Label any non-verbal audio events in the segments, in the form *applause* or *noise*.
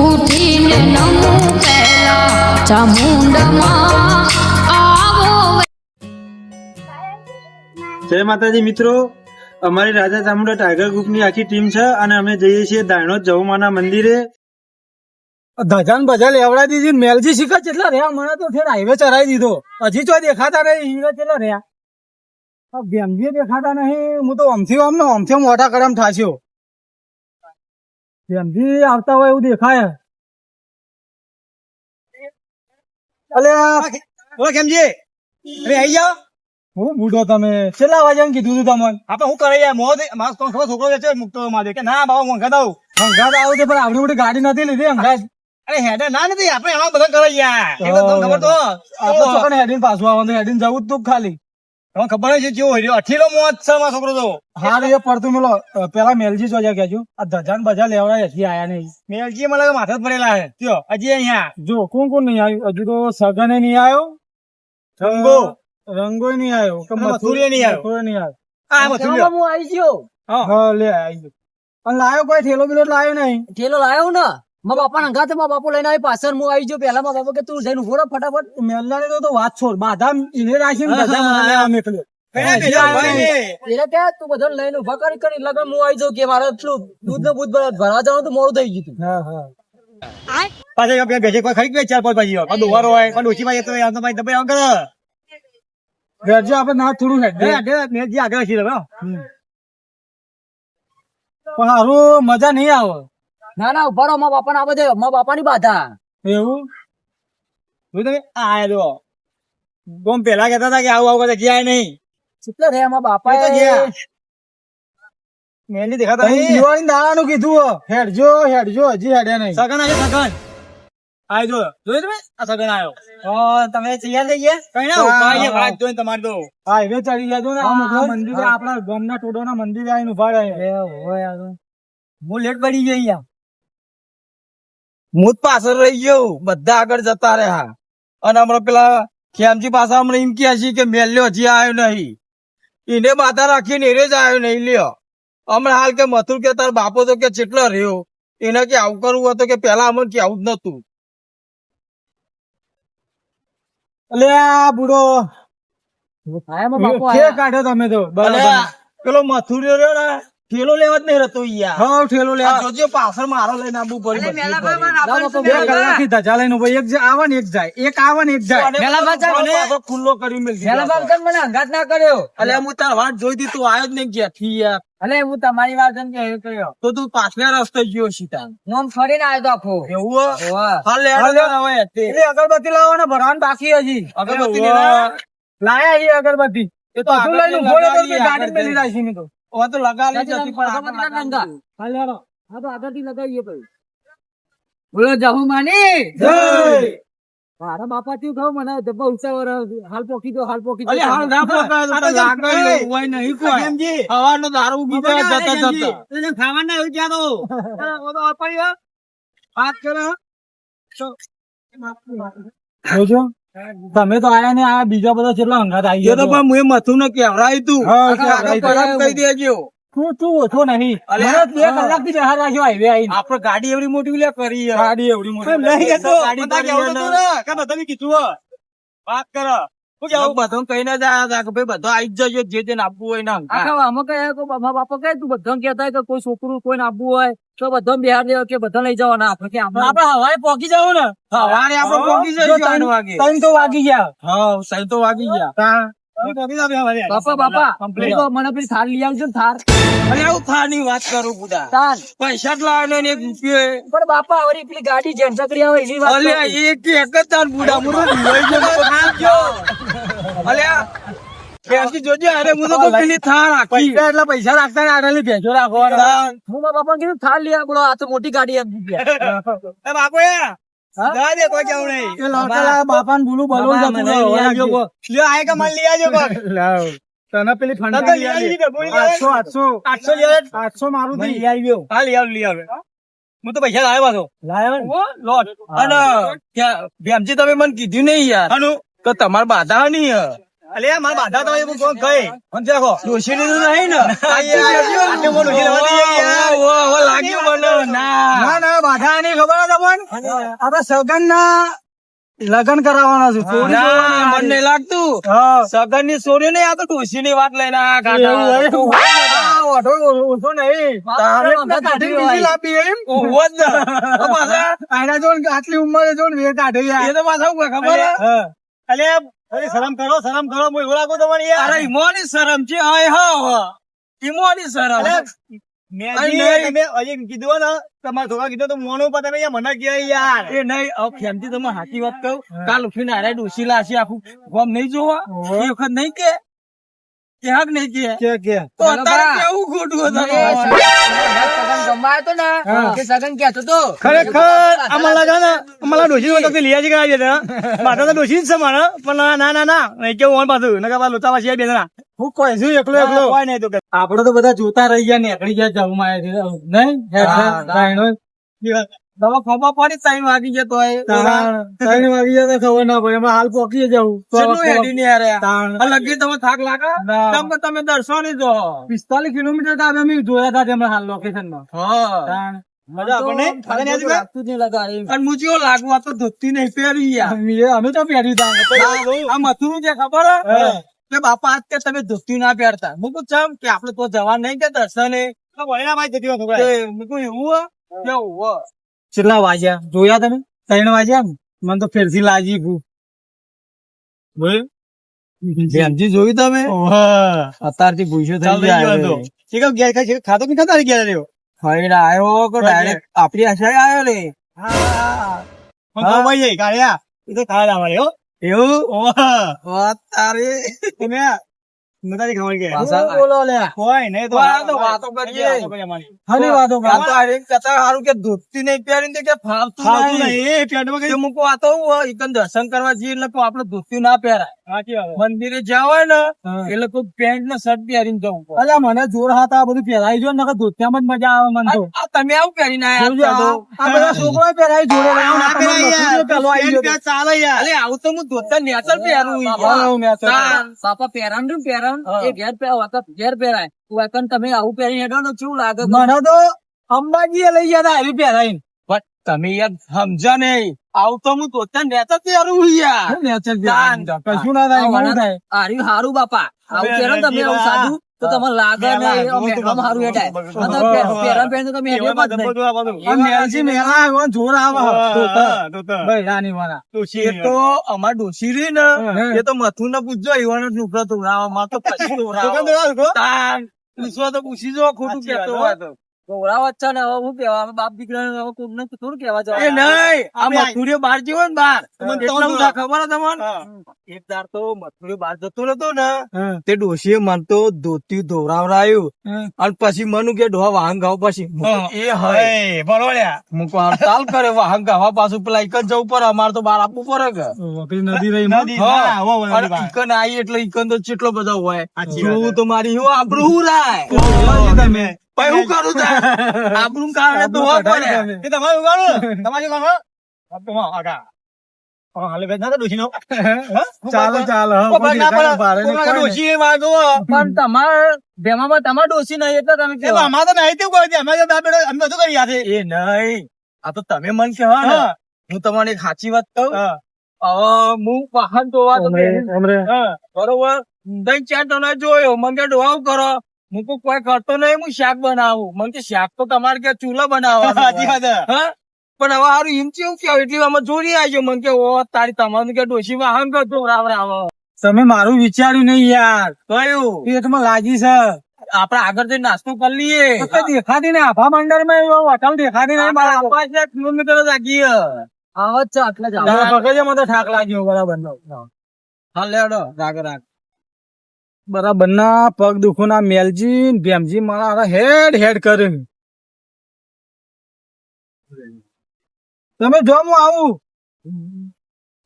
ઉઠીને નમું પહેલા ચામુંડમાં આવો જય માતાજી મિત્રો. અમારી રાજા ચામુંડા ટાઈગર ગ્રુપની આખી ટીમ છે અને અમે જઈએ છીએ દાણોદ જવમાના મંદિરે. ધજાન બજા લેવડા દીધી મેલજી શીખા કેટલા રહ્યા મને તો ફેર હાઈવે ચરાઈ દીધો. હજી તો દેખાતા નહીં હીરો કેટલા રહ્યા. આ બેમજી દેખાતા નહીં હું તો અમથી આમ ને અમથી મોટા કરમ ઠાસ્યો. બેમજી આવતા હોય એવું દેખાય. અલે કેમજી? અરે આઈ જાઓ. હું બુઢો તમે. કેટલા વાગ્યા કીધું તું તમને? આપણે હું કરે યાર? મોહ મારો છોકરો છોકરો છે મુકતો મારે. કે ના બાબા મોંઘા દઉં હંગાત આવું છે પણ આવડી મોટી ગાડી નથી લીધી અરે હેડે ના નથી. આપણે આવા બધા કરે યાર. ખબર તો આપણે છોકરાને હેડીને પાછું આવવાનું હેડીને જવું જ તું ખાલી. તમને ખબર છે જેવો હોય અઠીલો મોત છે મારો છોકરો તો. હા એ પડતું મેલો. પેલા મેલજી જોજે કેજો આ ધજાન બજા લેવડા હજી આયા નહીં. મેલજી મને લાગે માથે ભરેલા પડેલા છે. ત્યો હજી અહીંયા. જો કોણ કોણ નહીં આવ્યું? હજુ તો સગને નહીં આવ્યો. રંગો. રંગો નહીં આવ્યો. કે મથુરી નહીં આવ્યો. કોઈ નહીં આવ્યો. આ મથુરી હું આવી ગયો. હા લે આવી અને લાયો કોઈ ઠેલો બિલો લાયો નહીં. ઠેલો લાયો ને? મારા બાપા ના ગાતે મારા બાપુ લઈને આવી પાછળ હું આવી જો પેલા મા બાપા કે તું જઈને ઊભો ફટાફટ. મેલનાને તો તો વાત છોડ. બાધા ઇને રાખીને બધા મને લેવા મેકલ્યો તું બધો લઈને ઊભા કરી કરી લગન હું આવી જાઉં કે મારે એટલું દૂધ ને બૂધ ભરવા જવાનું તો મોડું થઈ ગયું હા હા. પાછા બે- બેસે કોઈ ખરી ગઈ ચાર પાંચ ભાજીઓ. કોઈ દુવારો હોય ડોશી ભાઈ તો આમ તો ભાઈ દબાઈ આમ કરે. વેરજો આપણે ના થોડું અરે આગળ મેલજી આગળ છે. પણ હારું મજા નહીં આવે. ના ના ઊભા રહો મારા બાપા ના બધે મારા બાપા ની બાધા. એવું? જોયું તમે? આ જો. ગોમ પેલા કહેતા હતા કે આવું આવું કદાચ ગયા નહીં. ચિત્ર રે મારા બાપા તો ગયા. મેલી દેખાતા નહીં. દિવાળી દાડાનું કીધું હો. હેડજો હેડજો હજી હેડ્યા નહીં. સગન આજે સગન. આય જો જોયું તમે? આ સગન આવ્યો. ઓ તમે તૈયાર થઈ ગયા? કઈ ના હા, ઊભા અહીંયા વાત જોઈને તમારે તો. હાઈવે ચડી ગયા છો ને? હા, આ હા. મંદિરે આપણા ગામના ટોડોના મંદિર આવીને ઊભા રહ્યા. હું લેટ પડી ગઈ અહીંયા. હું જ પાછળ રહી ગયો. બધા આગળ જતા રહ્યા. અને હમણાં પેલા ખેમજી પાછા હમણાં એમ કહે છે કે મેલ્યો હજી આવ્યો નહીં. એને માથા રાખીને એને જ આવ્યો નહીં લ્યો. હમણાં હાલ કે મથુર કે તાર બાપો તો કે ચેટલો રહ્યો. એને કે આવું કરવું હતું કે પેલા અમને કે આવું જ નતું એટલે આ બુડો. કાઢ્યો તમે તો? પેલો મથુર રહ્યો ને ઠેલો લેવા જ નહીં રહેતો યાર. હા ઠેલો લે જોજો પાછળ મારો લઈને આવવું પડ્યું બધું ફરી. જાઓ બાપા, બે બોલો. કલાકથી ધજા લઈને ઊભો. એક આવે ને એક જાય. એક આવે ને એક જાય. અને મેલા બાજા પાછો મને- ખુલ્લો કરી મેલ પેલા બાપ મને અંગાત ના કર્યો. અલે હું તાર વાટ જોઈ હતી તું આવ્યો જ નહીં ગયા થી યાર. અલે હું તમારી વાત કેમ કે કર્યો. તો તું પાછલા રસ્તે ગયો સીતા હું આમ ફરીને આવ્યો તો આખો. એવું હો? હાલ લે હવે એટલે અગરબત્તી લાવો ને ભરવાનું બાકી હજી. અગરબત્તી? લાયા છીએ અગરબત્તી. એ તો પાછું લઈને ઊભો રહ્યો ગાડી મેલી રાખી તો. હવે તો લગાવી જતી પણ અગરબત્તી આગળ ના નંગા. હાલો. હા તો આગળથી લગાવીએ ભાઈ બોલો જહુ માની જય. મારા બાપા થી ખાવ મને ધબ્બા ઉંચા હાલ પોકી દો હાલ પોકી દો અરે હાલ ના પોકાય તો તને લાગે હોય નહીં કોઈ. કેમજી? હવાનો દારૂ પીતા ખબર જતા જતા. ખાવાના એવું ક્યાં તો? અરે, ઓ તો અપાયો. વાત કરો. જોજો તમે તો આયા ને આ બીજા બધા કેટલા હંગાત આવી ગયો તો પણ મુએ મથું ને કહેવરાયું તું. હા, કહી દેજો. તું. તું ઓછો નહીં. બે કલાકથી બહાર રાખ્યો હાઈવે આવી આપડે ગાડી એવડી મોટી લે કરી. ગાડી એવડી મોટી. ગાડી બધાને કીધું વાત કરો. બધો કઈ ના કહીને જ આયા કે ભાઈ બધા આઈ જ જજો. જે જેને આપવું હોય ને આખા આમાં કયા બાપા કઈ તું? બધા કેતા કે કોઈ છોકરું કોઈ આપવું હોય. તો બધો બિહાર દેવો કે બધા લઈ જવાના આપણે કે આપણે આપડે હવાએ પોકી જવું ને સવારે આપણે પોકી જઈશું ત્રણ- વાગે. ત્રણ તો વાગી ગયા હા, સાંજ તો વાગી ગયા. બાપા બાપા મને પેલી થાર લઈ આવજો થાર અરે આવું વાત કરું બુડા. પૈસા જ લાવે ને એક રૂપિયો પણ બાપા હવે પેલી ગાડી જેન ચકરી આવે એની વાત અલ્યા, એક એક જ તાર બુડા. અલ્યા, ત્યાંથી જોજે, અરે હું તો પેલી થાર આખી. પૈસા પૈસા રાખતા ને આટલી ભેંસો રાખવાના. હું મારા બાપા કીધું થાર લઈ બોલો આ તો મોટી ગાડી એમ *laughs* એ બાપુ એ. *laughs* તને પેલી. આઠસો મારું લઈ. હા, લઈ લઈ. હું? પૈસા લાવ્યો પાછો. લાયો લોટ. અને ભેમજી તમે મને કીધું નહીં યાર કે તમારે બાધા નહીં હે. અલે મારા બાધા તમે એવું કોણ કહે મને જાખો ડોશી લીધું નહીં ને આટલે મોટું ડોશી લેવા દઈએ ઓ, ઓ, લાગ્યું બોલો ના ના ના ની ખબર હતા પણ આપડા સગન ના લગ્ન કરાવવાના છું ના, મને નહીં લાગતું હા સગનની સોરી નહીં આ તો ડોશી ની વાત લઈને આ કાઢી ને. આટલી ઉંમરે જો ને વે કાઢી એ તો પાછા ખબર. અલે અરે શરમ કરો શરમ કરો હું એવું લાગુ તમારી યાર. અરે ઈમોની શરમ છે હાય હા ઈમોની શરમ. મેં તમે કીધું ને તમારે છોકરા કીધું તો મોનું પણ તમે મને કહે યાર. એ નહીં હવે ફેમથી તમે સાચી વાત કહું. કાલ ઉઠીને હારે ડોસી લાશે આખું. ગોમ નહીં જોવા. એ વખત નહીં કે. કે હક નહીં કે કે કે? તો અત્યારે કેવું ખોટું હતું ખરેખર અમારા લાગે ને અમારા ડોશી વખતે લઈ આવી કરાવી દે માતા તો ડોશી જ છે મારા પણ ના ના ના નહીં કેવું ઓન પાછું. નકા પાછા લોતા પાછી બે જણા. હું કોઈ છું એકલો એકલો. કોઈ નહીં તો આપડે તો બધા જોતા રહી ગયા નીકળી ગયા જવું માં નહીં તમે ખબર પડી ત્રણ વાગી જતો ત્રણ વાગી જતો ખબર ના પડે. હાલ પોકી જવું કેટલું હેડી ને યાર આ લગી તમે થાક લાગે? તમે તમે દર્શો નહીં જો. પિસ્તાલીસ કિલોમીટર તો અમે જોયા હતા તેમાં હાલ લોકેશનમાં હા. હા. બાપા આજ કે તમે ધોતી ના પહેરતા. મુકુ ચમ કે આપડે તો જવા નહીં કે દર્શને? એવું કેવું હે? કેટલા વાગ્યા? જોયા તમે? ત્રણ વાગ્યા ને મને તો ફેરથી લાગી ગયું. ધ્યાનથી જોયું તમે? અત્યારથી ભૂસ્યો થઈ ગયા ખાતો કે ખાતા ગયા રહ્યો? ફરીને આવ્યો કે ડાયરેક્ટ આપડી આશા આવ્યો ભાઈ કાળ્યા. એ તો ખાવા રહ્યો એવું? નતાની ખબર કે? બોલો લે. કોઈ નહીં તો વાતો વાતો કરીએ. હની વાતો આ તો હારી કથા હારું કે ધોતી નહીં પહેરીને કે ફાલતું નહીં. નહીં એ પેન્ટમાં તે આ તો હું દર્શન કરવા જઈએ એટલે આપણે ધોતી ના પહેરાય. સાચી વાત મંદિરે જવાય ને. એટલે કોઈ પેન્ટ ને શર્ટ પહેરીને જવું પડે. અલ્યા મને જોર હાથ આ બધું પહેરાઈ જો નકર ધોતિયામાં જ મજા આવે મને તો. આ તમે આવું પહેરીને આયા હતા? આ આ બધા છોકરા પહેરાઈ જોડે લાવો, પેલો ગયો તો. અલે આવું તો હું ધોતા નેચર પહેરું સાપા હું મેં તો- પહેરાણ ને પહેરાણ હા. એ ઘેર ઘેર પહેરાય. વખત તમે આવું પહેરી હેડો ને કેવું લાગે મને તો અંબાજી લઈ ગયા હતા આવી પહેરાઈને. પણ તમે યાર સમજા નહીં આવું તો હું તો નેચર પહેરું યાર. કશું ના થાય શું હારું બાપા. આવું પહેરો ને તમે આવું. સાદું. તો તમને લાગે હારું તમે તો નહીં. મેલજી મેલા આવ્યો ને જોર આવે. ભાઈ રાની વાળા એ તો અમાર ડોસી રહી ને એ તો મથું ને પૂછજો ઈવાનો નુકરો તો માં તો પછી. તો જો ખોટું કેતો હોય. તો. ગોળા વચ્ચે ને હવે હું કેવા બાપ દીકરા હવે કોકને થોડું કેવા એ નહીં આ મથુરીઓ બહાર જેવો ને બહાર. તમને એટલા તો બધા ખબર તમને? એક દાર તો મથુરીઓ બહાર જતો નતો ને તે ડોશીએ મન તો ધોતી ધોવરાવરાયું. અને પછી મનું કે ડોહા વાહન ગાવ પછી. એ હોય. બરોડ્યા મુકો ચાલ કરે વાહન ગાવા પાછું પેલા એક જ જવું પડે અમારે તો બહાર આપવું પડે કે. વકરી નદી રહી. અને ઈકન આઈ એટલે ઈકન તો ચેટલો બધો હોય. તો મારી હું હું રાય તમે. પછી હું કરું તા *laughs* આપણું કારણે તો હોવા પડે. એ તમારે ઉગાડો તમારે શું આગા. હાલે બેઠા હતા ચાલો ચાલો ભાઈ. પણ તમાર ભેમામાં તમાર નહીં એટલે તમે કેવા તો નહીં તેવું કોઈ અમે તો દાબેડો અમે બધું કરી છે? એ નહીં આ તો તમે મન કહેવા ને હા. હું તમને એક સાચી વાત કહું. હા. હું વાહન ધોવા તો હા. બરોબર? દહીં ચાર ટના જોયો મને કે કરો. હું કોઈ કોઈ કરતો નહીં હું શાક બનાવું. મને કે શાક તો તમારે કે ચૂલો. હા? પણ હવે હારું એમ કેવું કેવું એટલી વારમાં જોડી આવજો મને કે ઓ તારી તમારું કે ડોશી વાહન કરતો રાવ રાવ. તમે મારું વિચાર્યું નહીં યાર. કયું? પેટમાં લાગી છે. આપડે આગળ જઈને નાસ્તો કરી લઈએ. તો દેખાતી ને આભા મંડળમાં હોટલ દેખાતી ને મારા. આપા છે કિલોમીટર જ આગી હે. આવા જ છે આટલા જ આવા. છે મને ઠાક લાગ્યો બરાબર. હા લેડો રાગ રાગ. બરાબર ના પગ દુખો ના મેલજી ભેમજી મારા હેડ હેડ કરે તમે જો હું આવું.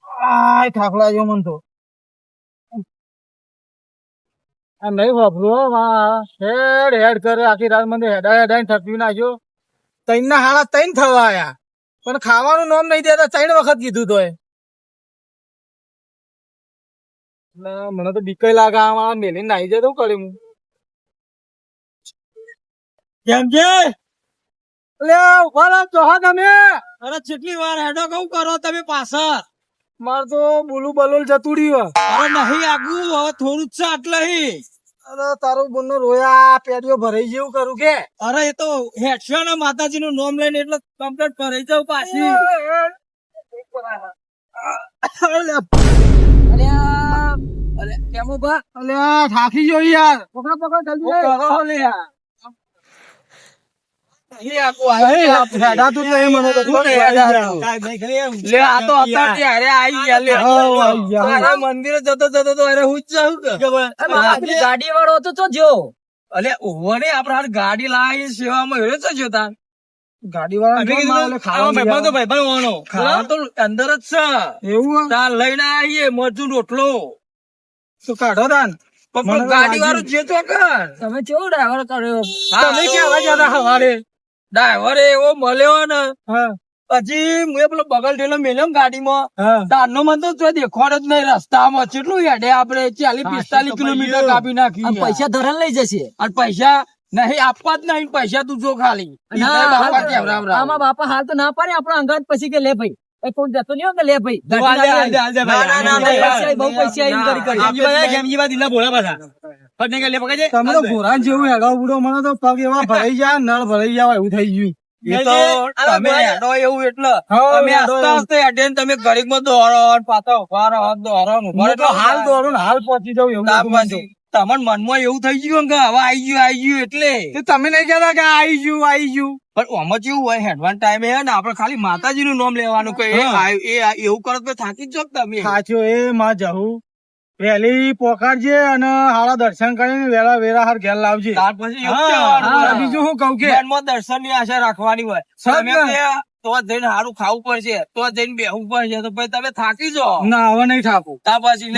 આય થાક જો મન તો. આ નહીં વાપરો હેડ હેડ કરે, આખી રાત મને હેડા હેડા થપી નાખ્યો. તૈન ના હાડા તૈન થવા આયા પણ ખાવાનું નામ નહીં દેતા ત્રણ વખત કીધું તો મને તો બીક લાગે આમાં મેલી નાઈ જતો તો હું કેમ છે લે ઊભા રહો ચોહા તમે અરે કેટલી વાર હેડો કઉ કરો તમે પાછળ માર તો બોલું બલોલ જતું રહ્યું અરે નહીં આગું હવે થોડું જ છે આટલે અરે તારું બોન રોયા પેડીઓ ભરાઈ જેવું કરું કે અરે એ તો હેડશો ને માતાજી નું નામ લઈને એટલે કમ્પ્લીટ ભરાઈ જાવ પાછી થાકી મંદિરે જતો જતો તો અરે હું ગાડી વાળો હતો તો જો અલે ઓવો આપડે ગાડી લાવી સેવામાં હેરો છો જો તાર. ગાડી વાળા તો ભાઈ ખાવા તો અંદર જ છે. એવું તાર લઈને આવીએ મરચું રોટલો. તો કાઢો તાન પણ મને તો ગાડી વાળું જે તો કર તમે કેવો ડ્રાઈવર કર્યો તમે ક્યાં ગયા હવારે? ડ્રાઈવર એવો મળ્યો ને. પછી મેં પેલો બગલ ઠેલો મેલ્યો ગાડીમાં. હા. તારનો મને તો દેખવાડ જ નહીં. રસ્તામાં કેટલું હેડે આપડે ચાલીસ પિસ્તાલીસ કિલોમીટર કાપી નાખી પૈસા ધરણ લઈ જશે? અને પૈસા નહીં આપવા જ નહીં પૈસા તું જો ખાલી. આમાં બાપા હાલ તો ના પાડે આપણો અંગાત પછી કે લે ભાઈ. તમે તો ઘોડા જેવું હેડો ઉડો મને તો પગ એવા ભરાઈ જાય નળ ભરાઈ જાય એવું થઈ ગયું. એ તો તમે હેડો એવું એટલે. તમે હેડો આસ્તે એવું. આસ્તે હેડે ને તમે ઘડીકમાં દોડો ને પાછા ઊભા રહો રહો. હાલ દોડું હાલ પહોંચી જાઉં એવું તમારા મનમાં એવું થઈ ગયું કે હવે આઈ ગયું આઈ ગયું એટલે. તમે નહીં કહેતા કે આઈ ગયું આઈ ગયું? પણ આમાં જેવું હોય હેડવાન ટાઈમે હે ને આપણે ખાલી માતાજી નું નામ લેવાનું કે એ એવું કરો તો થાકી જ તમે. સાચો એ માં જવું વહેલી પોકારજે અને હાડા દર્શન કરીને વેલા વેરા હાર ઘેર લાવજે. ત્યાર પછી. બીજું હું કહું કે દર્શનની આશા રાખવાની હોય. તો જઈને સારું ખાવું પડશે તો જઈને બેહવું પડશે તો પછી તમે થાકી જાઓ. ના હવે નહીં થાકું. ત્યાર પછી.